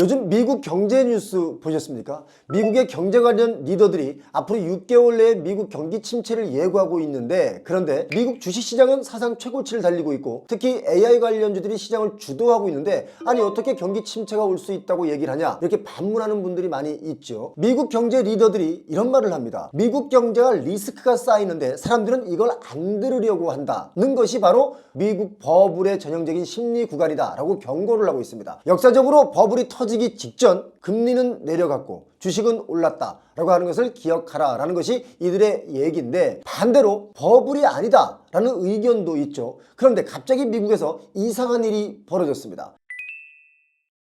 요즘 미국 경제 뉴스 보셨습니까? 미국의 경제 관련 리더들이 앞으로 6개월 내에 미국 경기 침체를 예고하고 있는데 그런데 미국 주식시장은 사상 최고치를 달리고 있고 특히 AI 관련주들이 시장을 주도하고 있는데 아니 어떻게 경기 침체가 올 수 있다고 얘기를 하냐 이렇게 반문하는 분들이 많이 있죠. 미국 경제 리더들이 이런 말을 합니다. 미국 경제가 리스크가 쌓이는데 사람들은 이걸 안 들으려고 한다는 것이 바로 미국 버블의 전형적인 심리 구간이다라고 경고를 하고 있습니다. 역사적으로 버블이 터지 기 직전 금리는 내려갔고 주식은 올랐다 라고 하는 것을 기억하라 라는 것이 이들의 얘기인데 반대로 버블이 아니다 라는 의견도 있죠. 그런데 갑자기 미국에서 이상한 일이 벌어졌습니다.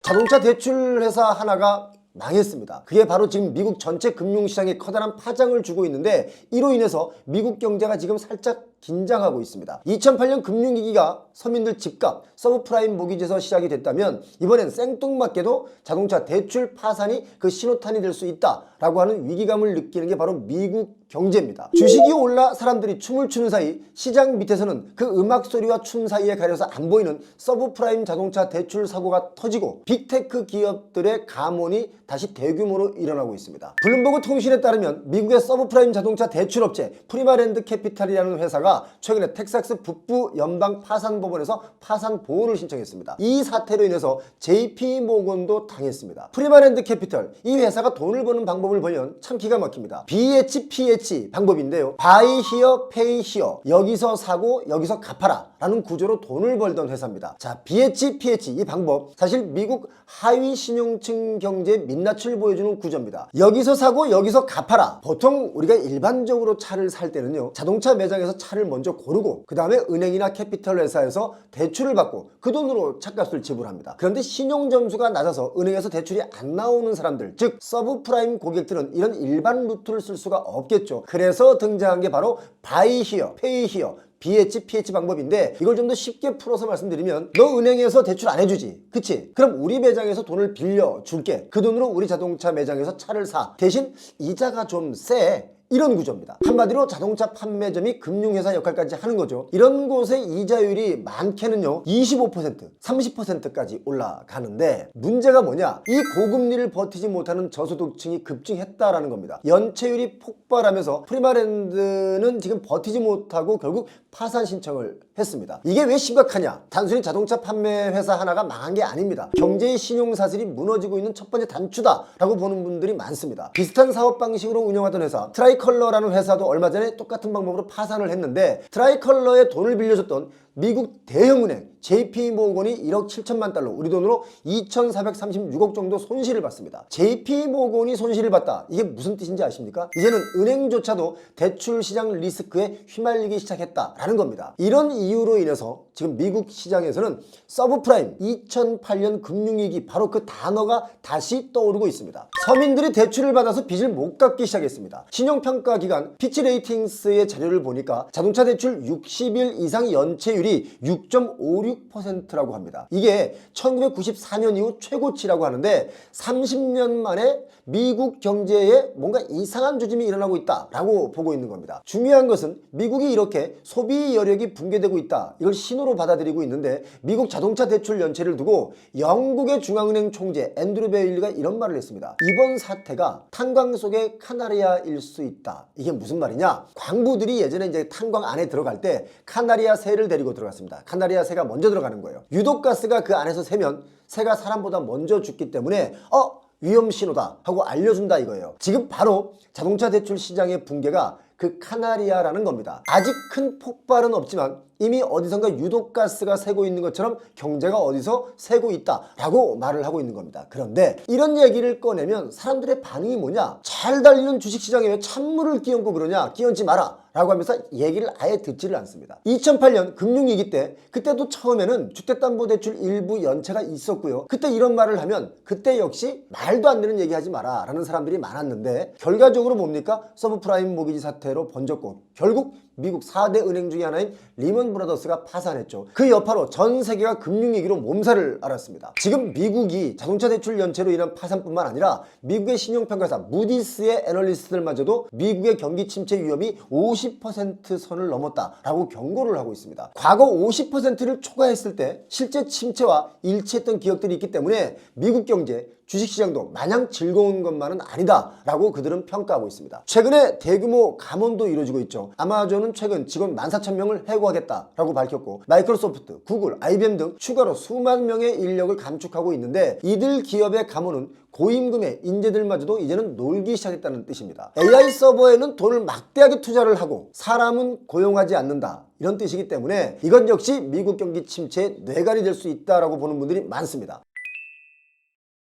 자동차 대출 회사 하나가 망했습니다. 그게 바로 지금 미국 전체 금융시장에 커다란 파장을 주고 있는데 이로 인해서 미국 경제가 지금 살짝 긴장하고 있습니다. 2008년 금융위기가 서민들 집값, 서브프라임 모기지에서 시작이 됐다면 이번엔 생뚱맞게도 자동차 대출 파산이 그 신호탄이 될 수 있다라고 하는 위기감을 느끼는 게 바로 미국 경제입니다. 주식이 올라 사람들이 춤을 추는 사이 시장 밑에서는 그 음악 소리와 춤 사이에 가려서 안 보이는 서브프라임 자동차 대출 사고가 터지고 빅테크 기업들의 감원이 다시 대규모로 일어나고 있습니다. 블룸버그 통신에 따르면 미국의 서브프라임 자동차 대출업체 프리마랜드 캐피탈이라는 회사가 최근에 텍사스 북부 연방 파산 법원에서 파산 보호를 신청했습니다. 이 사태로 인해서 JP 모건도 당했습니다. 프리마랜드 캐피탈 이 회사가 돈을 버는 방법을 보면 참 기가 막힙니다. BHPH 방법인데요. Buy here, pay here. 여기서 사고 여기서 갚아라. 라는 구조로 돈을 벌던 회사입니다. 자, BHPH 이 방법 사실 미국 하위 신용층 경제 민낯을 보여주는 구조입니다. 여기서 사고 여기서 갚아라. 보통 우리가 일반적으로 차를 살 때는요. 자동차 매장에서 차를 먼저 고르고 그 다음에 은행이나 캐피털 회사에서 대출을 받고 그 돈으로 차값을 지불합니다. 그런데 신용 점수가 낮아서 은행에서 대출이 안 나오는 사람들 즉 서브프라임 고객들은 이런 일반 루트를 쓸 수가 없겠죠. 그래서 등장한 게 바로 바이 히어, 페이 히어 BH, PH 방법인데 이걸 좀 더 쉽게 풀어서 말씀드리면 너 은행에서 대출 안 해주지 그치? 그럼 우리 매장에서 돈을 빌려 줄게 그 돈으로 우리 자동차 매장에서 차를 사 대신 이자가 좀세 이런 구조입니다. 한마디로 자동차 판매점이 금융회사 역할까지 하는 거죠. 이런 곳의 이자율이 많게는요 25% 30%까지 올라가는데 문제가 뭐냐 이 고금리를 버티지 못하는 저소득층이 급증했다라는 겁니다. 연체율이 폭발하면서 프리마랜드는 지금 버티지 못하고 결국 파산 신청을 했습니다. 이게 왜 심각하냐 단순히 자동차 판매 회사 하나가 망한 게 아닙니다. 경제의 신용 사슬이 무너지고 있는 첫 번째 단추다라고 보는 분들이 많습니다. 비슷한 사업 방식으로 운영하던 회사 트라이컬러라는 회사도 얼마 전에 똑같은 방법으로 파산을 했는데 트라이컬러에 돈을 빌려줬던 미국 대형은행 JP 모건이 1억 7천만 달러 우리 돈으로 2,436억 정도 손실을 봤습니다. JP 모건이 손실을 봤다. 이게 무슨 뜻인지 아십니까? 이제는 은행조차도 대출 시장 리스크에 휘말리기 시작했다라는 겁니다. 이런 이유로 인해서 지금 미국 시장에서는 서브프라임 2008년 금융위기 바로 그 단어가 다시 떠오르고 있습니다. 서민들이 대출을 받아서 빚을 못 갚기 시작했습니다. 신용평가 기관 피치레이팅스의 자료를 보니까 자동차 대출 60일 이상 연체율이 6.56%라고 합니다. 이게 1994년 이후 최고치라고 하는데 30년 만에 미국 경제에 뭔가 이상한 조짐이 일어나고 있다라고 보고 있는 겁니다. 중요한 것은 미국이 이렇게 소비 여력이 붕괴되고 있다. 이걸 신호로 받아들이고 있는데 미국 자동차 대출 연체를 두고 영국의 중앙은행 총재 앤드루 베일리가 이런 말을 했습니다. 이번 사태가 탄광 속의 카나리아일 수 있다. 이게 무슨 말이냐? 광부들이 예전에 이제 탄광 안에 들어갈 때 카나리아 새를 데리 고 들어갔습니다. 카나리아 새가 먼저 들어가는 거예요. 유독 가스가 그 안에서 새면 새가 사람보다 먼저 죽기 때문에 어 위험 신호다 하고 알려준다 이거예요. 지금 바로 자동차 대출 시장의 붕괴가 그 카나리아라는 겁니다. 아직 큰 폭발은 없지만 이미 어디선가 유독가스가 새고 있는 것처럼 경제가 어디서 새고 있다라고 말을 하고 있는 겁니다. 그런데 이런 얘기를 꺼내면 사람들의 반응이 뭐냐? 잘 달리는 주식시장에 왜 찬물을 끼얹고 그러냐? 끼얹지 마라. 라고 하면서 얘기를 아예 듣지를 않습니다. 2008년 금융위기 때 그때도 처음에는 주택담보대출 일부 연체가 있었고요. 그때 이런 말을 하면 그때 역시 말도 안 되는 얘기하지 마라 라는 사람들이 많았는데 결과적으로 뭡니까? 서브프라임 모기지 사태로 번졌고 결국 미국 4대 은행 중의 하나인 리먼 브라더스가 파산했죠. 그 여파로 전 세계가 금융위기로 몸살을 앓았습니다. 지금 미국이 자동차 대출 연체로 인한 파산뿐만 아니라 미국의 신용평가사 무디스의 애널리스트들마저도 미국의 경기 침체 위험이 50% 선을 넘었다라고 경고를 하고 있습니다. 과거 50%를 초과했을 때 실제 침체와 일치했던 기업들이 있기 때문에 미국 경제 주식시장도 마냥 즐거운 것만은 아니다라고 그들은 평가하고 있습니다. 최근에 대규모 감원도 이루어지고 있죠. 아마존은 최근 직원 14,000명을 해고하겠다라고 밝혔고 마이크로소프트, 구글, IBM 등 추가로 수만 명의 인력을 감축하고 있는데 이들 기업의 감원은 고임금의 인재들마저도 이제는 놀기 시작했다는 뜻입니다. AI 서버에는 돈을 막대하게 투자를 하고 사람은 고용하지 않는다. 이런 뜻이기 때문에 이건 역시 미국 경기 침체의 뇌관이 될 수 있다라고 보는 분들이 많습니다.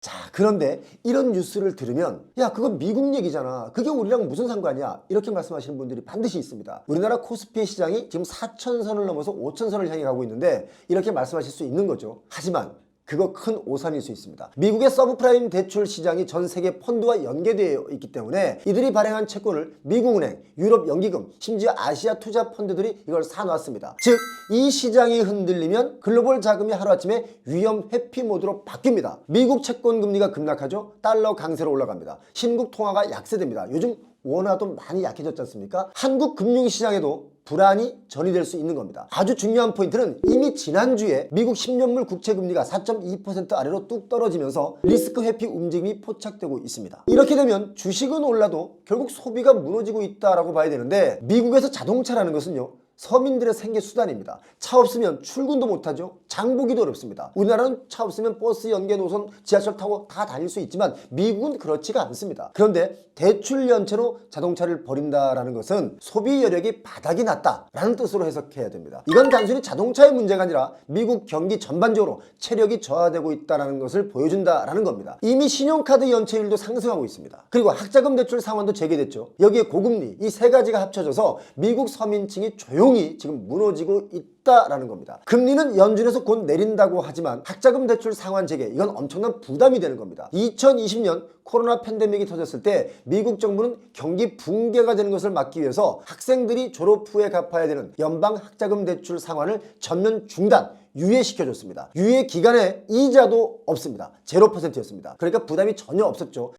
자, 그런데 이런 뉴스를 들으면 야, 그건 미국 얘기잖아. 그게 우리랑 무슨 상관이야? 이렇게 말씀하시는 분들이 반드시 있습니다. 우리나라 코스피 시장이 지금 4천선을 넘어서 5천선을 향해 가고 있는데 이렇게 말씀하실 수 있는 거죠. 하지만 그거 큰 오산일 수 있습니다. 미국의 서브프라임 대출 시장이 전 세계 펀드와 연계되어 있기 때문에 이들이 발행한 채권을 미국은행, 유럽 연기금, 심지어 아시아 투자 펀드들이 이걸 사놨습니다. 즉, 이 시장이 흔들리면 글로벌 자금이 하루아침에 위험 회피 모드로 바뀝니다. 미국 채권 금리가 급락하죠. 달러 강세로 올라갑니다. 신국 통화가 약세됩니다. 요즘 원화도 많이 약해졌지 않습니까? 한국 금융시장에도 불안이 전이될 수 있는 겁니다. 아주 중요한 포인트는 이미 지난주에 미국 10년물 국채 금리가 4.2% 아래로 뚝 떨어지면서 리스크 회피 움직임이 포착되고 있습니다. 이렇게 되면 주식은 올라도 결국 소비가 무너지고 있다라고 봐야 되는데 미국에서 자동차라는 것은요. 서민들의 생계 수단입니다. 차 없으면 출근도 못하죠. 장보기도 어렵습니다. 우리나라는 차 없으면 버스, 연계 노선, 지하철 타고 다 다닐 수 있지만 미국은 그렇지가 않습니다. 그런데 대출 연체로 자동차를 버린다라는 것은 소비 여력이 바닥이 났다라는 뜻으로 해석해야 됩니다. 이건 단순히 자동차의 문제가 아니라 미국 경기 전반적으로 체력이 저하되고 있다는 것을 보여준다라는 겁니다. 이미 신용카드 연체율도 상승하고 있습니다. 그리고 학자금 대출 상환도 재개됐죠. 여기에 고금리 이 세 가지가 합쳐져서 미국 서민층이 조용 히 지금 무너지고 있다라는 겁니다. 금리는 연준에서 곧 내린다고 하지만 학자금 대출 상환 재개 이건 엄청난 부담이 되는 겁니다. 2020년 코로나 팬데믹이 터졌을 때 미국 정부는 경기 붕괴가 되는 것을 막기 위해서 학생들이 졸업 후에 갚아야 되는 연방 학자금 대출 상환을 전면 중단 유예시켜줬습니다. 유예 기간에 이자도 없습니다. 0%였습니다. 그러니까 부담이 전혀 없었죠.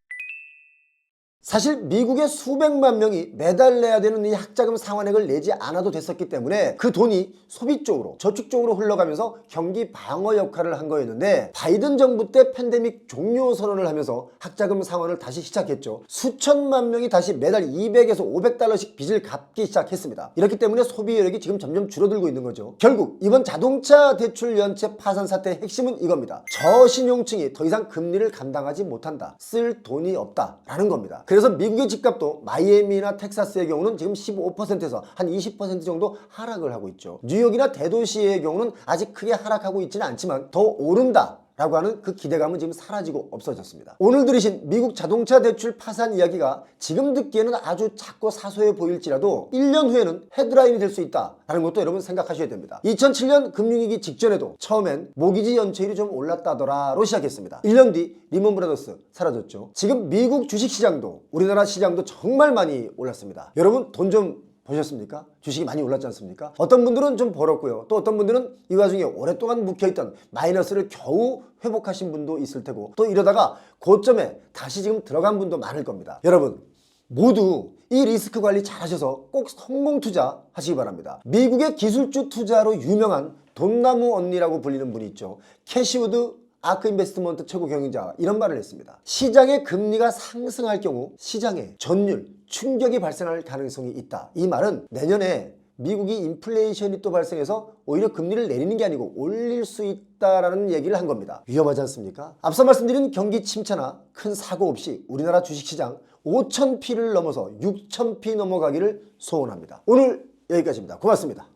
사실 미국의 수백만 명이 매달 내야 되는 이 학자금 상환액을 내지 않아도 됐었기 때문에 그 돈이 소비 쪽으로 저축 쪽으로 흘러가면서 경기 방어 역할을 한 거였는데 바이든 정부 때 팬데믹 종료 선언을 하면서 학자금 상환을 다시 시작했죠. 수천만 명이 다시 매달 200에서 500달러씩 빚을 갚기 시작했습니다. 이렇기 때문에 소비 여력이 지금 점점 줄어들고 있는 거죠. 결국 이번 자동차 대출 연체 파산 사태의 핵심은 이겁니다. 저신용층이 더 이상 금리를 감당하지 못한다. 쓸 돈이 없다라는 겁니다. 그래서 미국의 집값도 마이애미나 텍사스의 경우는 지금 15%에서 한 20% 정도 하락을 하고 있죠. 뉴욕이나 대도시의 경우는 아직 크게 하락하고 있지는 않지만 더 오른다. 라고 하는 그 기대감은 지금 사라지고 없어졌습니다. 오늘 들으신 미국 자동차 대출 파산 이야기가 지금 듣기에는 아주 작고 사소해 보일지라도 1년 후에는 헤드라인이 될 수 있다라는 것도 여러분 생각하셔야 됩니다. 2007년 금융위기 직전에도 처음엔 모기지 연체율이 좀 올랐다더라로 시작했습니다. 1년 뒤 리먼 브라더스 사라졌죠. 지금 미국 주식시장도 우리나라 시장도 정말 많이 올랐습니다. 여러분 돈 좀 보셨습니까? 주식이 많이 올랐지 않습니까? 어떤 분들은 좀 벌었고요. 또 어떤 분들은 이 와중에 오랫동안 묵혀있던 마이너스를 겨우 회복하신 분도 있을 테고 또 이러다가 고점에 다시 지금 들어간 분도 많을 겁니다. 여러분 모두 이 리스크 관리 잘 하셔서 꼭 성공 투자 하시기 바랍니다. 미국의 기술주 투자로 유명한 돈나무 언니라고 불리는 분이 있죠. 캐시우드 아크 인베스트먼트 최고 경영자 이런 말을 했습니다. 시장의 금리가 상승할 경우 시장에 전율, 충격이 발생할 가능성이 있다. 이 말은 내년에 미국이 인플레이션이 또 발생해서 오히려 금리를 내리는 게 아니고 올릴 수 있다라는 얘기를 한 겁니다. 위험하지 않습니까? 앞서 말씀드린 경기 침체나 큰 사고 없이 우리나라 주식시장 5,000피를 넘어서 6,000피 넘어가기를 소원합니다. 오늘 여기까지입니다. 고맙습니다.